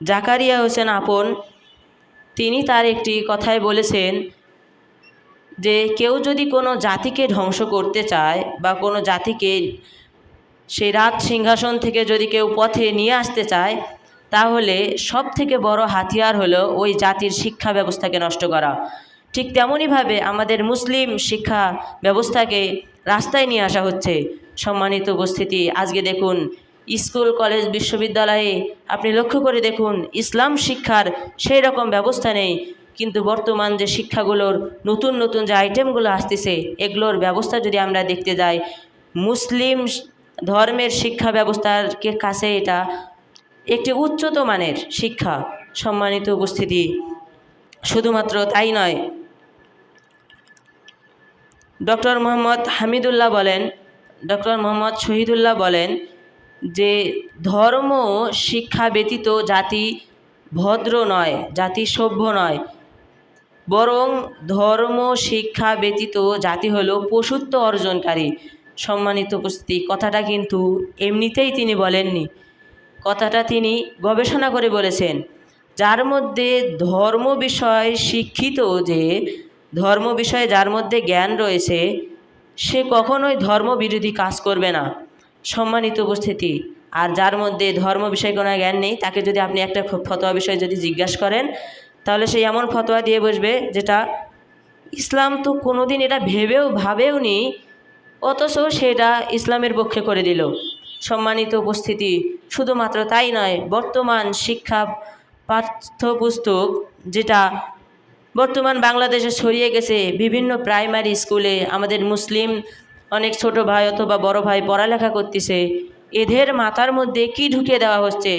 জাকারিয়া হোসেন আপন, তিনি তার একটি কথায় বলেছেন যে, কেউ যদি কোনো জাতিকে ধ্বংস করতে চায় বা কোনো জাতিকে সেই রাত সিংহাসন থেকে যদি কেউ পথে নিয়ে আসতে চায়, তাহলে সব থেকে বড় হাতিয়ার হলো ওই জাতির শিক্ষা ব্যবস্থাকে নষ্ট করা। ঠিক তেমনইভাবে আমাদের মুসলিম শিক্ষা ব্যবস্থাকে রাস্তায় নিয়ে আসা হচ্ছে। সম্মানিত উপস্থিতি, আজকে দেখুন স্কুল, কলেজ, বিশ্ববিদ্যালয়ে আপনি লক্ষ্য করে দেখুন, ইসলাম শিক্ষার সেই রকম ব্যবস্থা নেই। কিন্তু বর্তমান যে শিক্ষাগুলোর নতুন নতুন যে আইটেমগুলো আসতেছে, এগুলোর ব্যবস্থা যদি আমরা দেখতে যাই, মুসলিম ধর্মের শিক্ষা ব্যবস্থার কাছে এটা একটি উচ্চত মানের শিক্ষা, সম্মানিত উপস্থিতি। শুধুমাত্র তাই নয়, ডক্টর মোহাম্মদ হামিদুল্লাহ বলেন, ডক্টর মোহাম্মদ শহীদুল্লাহ বলেন যে ধর্ম শিক্ষা ব্যতীত জাতি ভদ্র নয়, জাতি সভ্য নয়। বরং ধর্ম শিক্ষা ব্যতীত জাতি হলো পশুত্ব অর্জনকারী। সম্মানিত উপস্থিতি, কথাটা কিন্তু এমনিতেই তিনি বলেননি। কথাটা তিনি গবেষণা করে বলেছেন। যার মধ্যে ধর্ম বিষয় শিক্ষিত যে, ধর্ম বিষয়ে যার মধ্যে জ্ঞান রয়েছে, সে কখনোই ধর্ম বিরোধী কাজ করবে না। সম্মানিত উপস্থিতি। আর যার মধ্যে ধর্ম বিষয়ে কোনো জ্ঞান নেই, তাকে যদি আপনি একটা ফতোয়া বিষয়ে যদি জিজ্ঞাসা করেন, তাহলে সে এমন ফতোয়া দিয়ে বসবে যেটা, ইসলাম তো কোনোদিন এটা ভেবেও ভাবেও নি, অথচ সেটা ইসলামের পক্ষে করে দিল। সম্মানিত উপস্থিতি, শুধুমাত্র তাই নয়, বর্তমান শিক্ষা পাঠ্যপুস্তক যেটা বর্তমান বাংলাদেশে ছড়িয়ে গেছে, বিভিন্ন প্রাইমারি স্কুলে আমাদের মুসলিম অনেক ছোট ভাই অথবা বড় ভাই পড়ালেখা করতেছে। এদের মাথার মধ্যে কি ঢুকিয়ে দেওয়া হচ্ছে?